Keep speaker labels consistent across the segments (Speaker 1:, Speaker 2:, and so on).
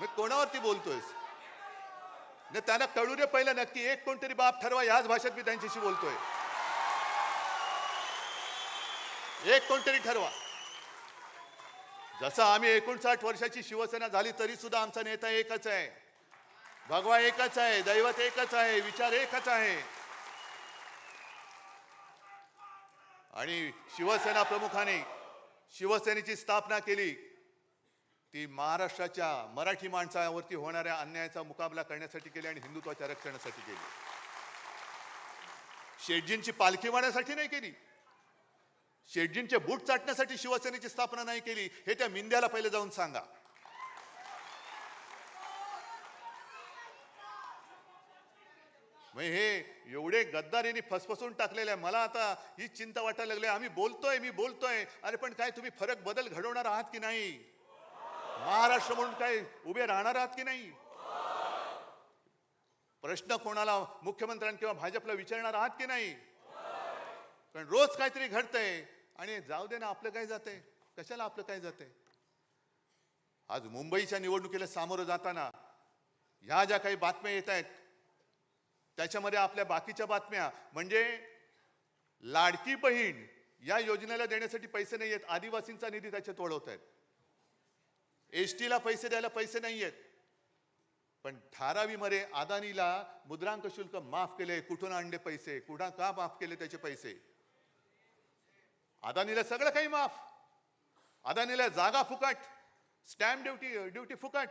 Speaker 1: मी कोणावरती बोलतोयस? नाही त्यांना कळू दे पहिलं नक्की. एक कोणतरी बाप ठरवा याच भाषेत मी त्यांच्याशी बोलतोय. एक कोणतरी ठरवा. जसं आम्ही एकोणसाठ वर्षाची शिवसेना झाली तरी सुद्धा आमचा नेता एकच आहे. भगवा एकच आहे दैवत एकच आहे विचार एकच आहे. आणि शिवसेना प्रमुखाने शिवसेनेची स्थापना केली. ती महाराष्ट्राच्या मराठी माणसावरती होणाऱ्या अन्यायाचा मुकाबला करण्यासाठी केली आणि हिंदुत्वाच्या रक्षणासाठी केली. शेटजींची पालखी वाण्यासाठी नाही केली. शेटजींचे बूट चाटण्यासाठी शिवसेनेची स्थापना नाही केली. हे त्या मिंद्याला पहिले जाऊन सांगा. हे एवढे गद्दारीने फसफसून टाकलेले आहे. मला आता ही चिंता वाटायला लागली आम्ही बोलतोय मी बोलतोय. अरे पण काय तुम्ही फरक बदल घडवणार आहात की नाही? महाराष्ट्र म्हणून काय उभे राहणार आहात की नाही? प्रश्न कोणाला मुख्यमंत्र्यांना किंवा भाजपला विचारणार आहात की नाही? कारण रोज काहीतरी घडतंय आणि जाऊ दे ना आपलं काय जातंय? कशाला आपलं काय जातंय? आज मुंबईच्या निवडणुकीला सामोरं जाताना ह्या ज्या काही बातम्या येत आहेत त्याच्यामध्ये आपल्या बाकीच्या बातम्या म्हणजे लाडकी बहीण या योजनेला देण्यासाठी पैसे नाही आहेत आदिवासींचा निधी त्याच्यात वळवत आहेत एस टीला पैसे द्यायला पैसे नाही आहेत पण धारावीमध्ये अदानीला मुद्रांक शुल्क माफ केले कुठून आणले पैसे? कुठं का माफ केले त्याचे पैसे? अदानीला सगळं काही माफ. अदानीला जागा फुकट स्टॅम्प ड्युटी ड्युटी फुकट.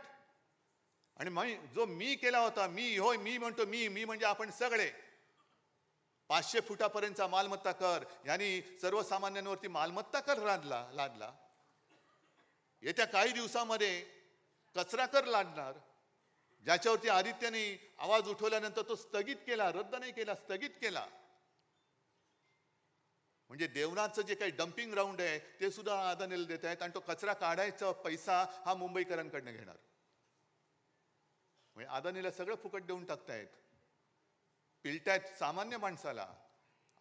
Speaker 1: आणि मी जो मी केला होता मी होय मी म्हणतो मी मी म्हणजे आपण सगळे. पाचशे फुटापर्यंतचा मालमत्ता कर. यांनी सर्वसामान्यांवरती मालमत्ता कर लादला लादला. येत्या काही दिवसामध्ये कचरा कर लादणार ज्याच्यावरती आदित्यने आवाज उठवल्यानंतर तो स्थगित केला रद्द नाही केला स्थगित केला. म्हणजे देवनाथचं जे काही डम्पिंग ग्राउंड आहे ते सुद्धा अदानीला देत आहेत आणि तो कचरा काढायचा पैसा हा मुंबईकरांकडनं घेणार. म्हणजे आदानीला सगळं फुकट देऊन टाकतायत. पिलतायत सामान्य माणसाला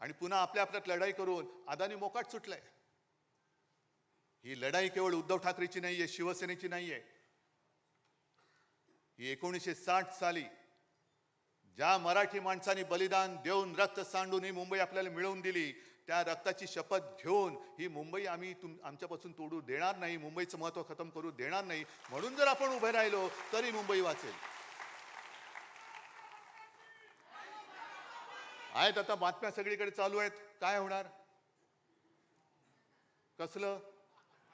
Speaker 1: आणि पुन्हा आपल्या आपल्यात लढाई करून अदानी मोकाट सुटलाय. ही लढाई केवळ उद्धव ठाकरेची नाहीये शिवसेनेची नाहीये. ही एकोणीसशे साठ साली ज्या मराठी माणसांनी बलिदान देऊन रक्त सांडून ही मुंबई आपल्याला मिळवून दिली त्या रक्ताची शपथ घेऊन ही मुंबई आम्ही तुम आमच्यापासून तोडू देणार नाही मुंबईचं महत्त्व खतम करू देणार नाही. म्हणून जर आपण उभे राहिलो तरी मुंबई वाचेल. आहेत आता बातम्या सगळीकडे चालू आहेत. काय होणार? कसलं?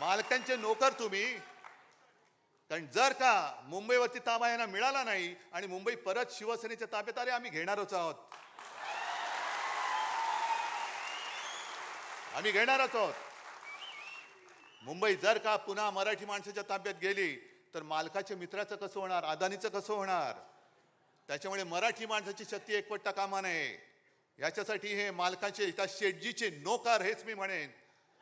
Speaker 1: मालकांचे नोकर तुम्ही. कारण जर का मुंबईवरती ताबा यांना मिळाला नाही आणि मुंबई परत शिवसेनेच्या ताब्यात आले आम्ही घेणारच आहोत. आम्ही घेणारच आहोत. मुंबई जर का पुन्हा मराठी माणसाच्या ताब्यात गेली तर मालकाच्या मित्राचं कसं होणार अदानीचं कसं होणार? त्याच्यामुळे मराठी माणसाची शक्ती एकवटता कामा नये. याच्यासाठी हे मालकाचे त्या शेटजीचे नोकार हेच मी म्हणेन.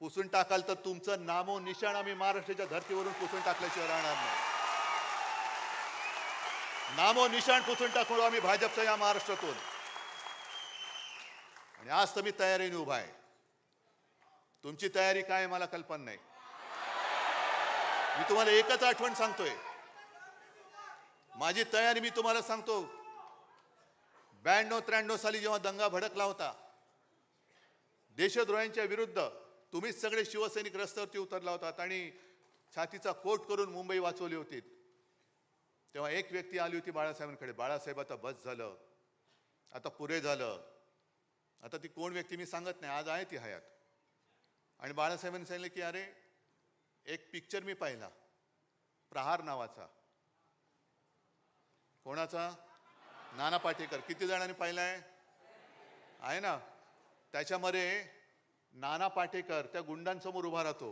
Speaker 1: पुसून टाकाल तर तुमचं नामो निशाण आम्ही महाराष्ट्राच्या धर्तीवरून पुसून टाकल्याशिवाय राहणार नाही. नामो निशाण पुसून टाकू आम्ही भाजपच्या या महाराष्ट्रातून. आणि आज तर मी तयारीने उभा आहे. तुमची तयारी काय मला कल्पना नाही. मी तुम्हाला एकच आठवण सांगतोय. माझी तयारी मी तुम्हाला सांगतो. ब्याण्णव त्र्याण्णव साली जेव्हा दंगा भडकला होता देशद्रोह्यांच्या विरुद्ध तुम्हीच सगळे शिवसैनिक रस्त्यावरती उतरला होतात आणि छातीचा कोट करून मुंबई वाचवली होती. तेव्हा एक व्यक्ती आली होती बाळासाहेबांकडे. बाळासाहेब आता बस झालं. आता पुरे झालं. आता ती कोण व्यक्ती मी सांगत नाही. आज आहे ती हयात. आणि बाळासाहेबांनी सांगितलं की अरे एक पिक्चर मी पाहिला. प्रहार नावाचा. कोणाचा? नाना पाटेकर. किती जणांनी पाहिला आहे ना? त्याच्यामध्ये नाना पाटेकर त्या गुंडांसमोर उभा राहतो.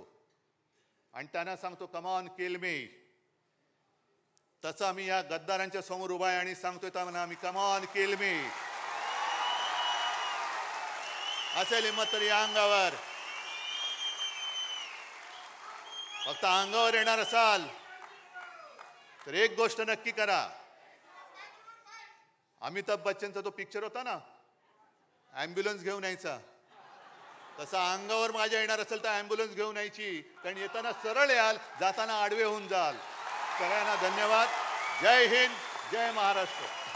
Speaker 1: आणि त्यांना सांगतो कमान केल मे तसं आम्ही या गद्दारांच्या समोर उभा आहे आणि सांगतोय त्यांना आम्ही कमान केल मे असेल हिंमत तरी या अंगावर. फक्त अंगावर येणार असाल तर एक गोष्ट नक्की करा. अमिताभ बच्चनचा तो पिक्चर होता ना ॲम्ब्युलन्स घेऊन यायचा. तसा अंगावर माझ्या येणार असेल तर ॲम्ब्युलन्स घेऊन यायची. कारण येताना सरळ याल जाताना आडवे होऊन जाल. सगळ्यांना धन्यवाद. जय हिंद जय महाराष्ट्र.